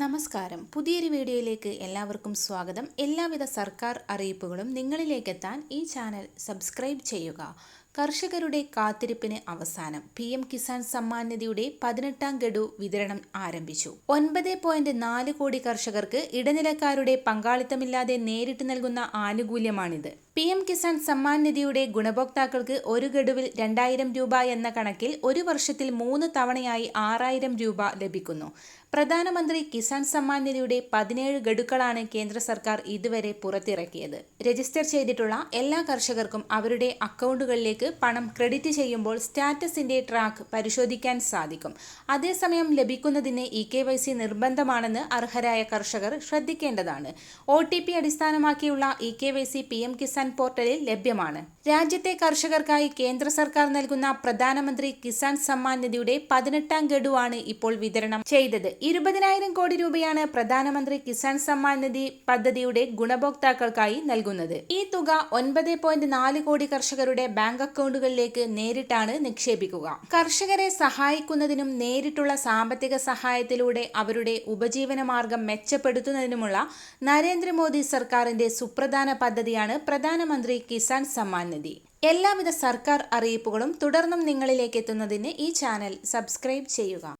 നമസ്കാരം. പുതിയൊരു വീഡിയോയിലേക്ക് എല്ലാവർക്കും സ്വാഗതം. എല്ലാവിധ സർക്കാർ അറിയിപ്പുകളും നിങ്ങളിലേക്കെത്താൻ ഈ ചാനൽ സബ്സ്ക്രൈബ് ചെയ്യുക. കർഷകരുടെ കാത്തിരിപ്പിന് അവസാനം പി എം കിസാൻ സമ്മാൻ നിധിയുടെ പതിനെട്ടാം ഗഡു വിതരണം ആരംഭിച്ചു. ഒൻപത് പോയിന്റ് നാല് കോടി കർഷകർക്ക് ഇടനിലക്കാരുടെ പങ്കാളിത്തമില്ലാതെ നേരിട്ട് നൽകുന്ന ആനുകൂല്യമാണിത്. പി എം കിസാൻ സമ്മാൻ നിധിയുടെ ഗുണഭോക്താക്കൾക്ക് ഒരു ഗഡുവിൽ രണ്ടായിരം രൂപ എന്ന കണക്കിൽ ഒരു വർഷത്തിൽ മൂന്ന് തവണയായി ആറായിരം രൂപ ലഭിക്കുന്നു. പ്രധാനമന്ത്രി കിസാൻ സമ്മാൻ നിധിയുടെ പതിനേഴ് ഗഡുക്കളാണ് കേന്ദ്ര സർക്കാർ ഇതുവരെ പുറത്തിറക്കിയത്. രജിസ്റ്റർ ചെയ്തിട്ടുള്ള എല്ലാ കർഷകർക്കും അവരുടെ അക്കൗണ്ടുകളിലേക്ക് പണം ക്രെഡിറ്റ് ചെയ്യുമ്പോൾ സ്റ്റാറ്റസിന്റെ ട്രാക്ക് പരിശോധിക്കാൻ സാധിക്കും. അതേസമയം ലഭിക്കുന്നതിന് ഇ കെ വൈ സി നിർബന്ധമാണെന്ന് അർഹരായ കർഷകർ ശ്രദ്ധിക്കേണ്ടതാണ്. ഒ ടി പി അടിസ്ഥാനമാക്കിയുള്ള E K Y C P M Kisan പോർട്ടലിൽ ലഭ്യമാണ്. രാജ്യത്തെ കർഷകർക്കായി കേന്ദ്ര സർക്കാർ നൽകുന്ന പ്രധാനമന്ത്രി കിസാൻ സമ്മാൻ നിധിയുടെ പതിനെട്ടാം ഗഡുവാണ് ഇപ്പോൾ വിതരണം ചെയ്തത്. ഇരുപതിനായിരം കോടി രൂപയാണ് പ്രധാനമന്ത്രി കിസാൻ സമ്മാൻ നിധി പദ്ധതിയുടെ ഗുണഭോക്താക്കൾക്കായി നൽകുന്നത്. ഈ തുക ഒൻപത് പോയിന്റ് നാല് കോടി കർഷകരുടെ ബാങ്ക് അക്കൗണ്ടുകളിലേക്ക് നേരിട്ടാണ് നിക്ഷേപിക്കുക. കർഷകരെ സഹായിക്കുന്നതിനും നേരിട്ടുള്ള സാമ്പത്തിക സഹായത്തിലൂടെ അവരുടെ ഉപജീവന മാർഗം മെച്ചപ്പെടുത്തുന്നതിനുമുള്ള നരേന്ദ്രമോദി സർക്കാരിന്റെ സുപ്രധാന പദ്ധതിയാണ് പ്രധാനമന്ത്രി കിസാൻ സമ്മാൻ നിധി. എല്ലാവിധ സർക്കാർ അറിയിപ്പുകളും തുടർന്നും നിങ്ങളിലേക്ക് എത്തുന്നതിന് ഈ ചാനൽ സബ്സ്ക്രൈബ് ചെയ്യുക.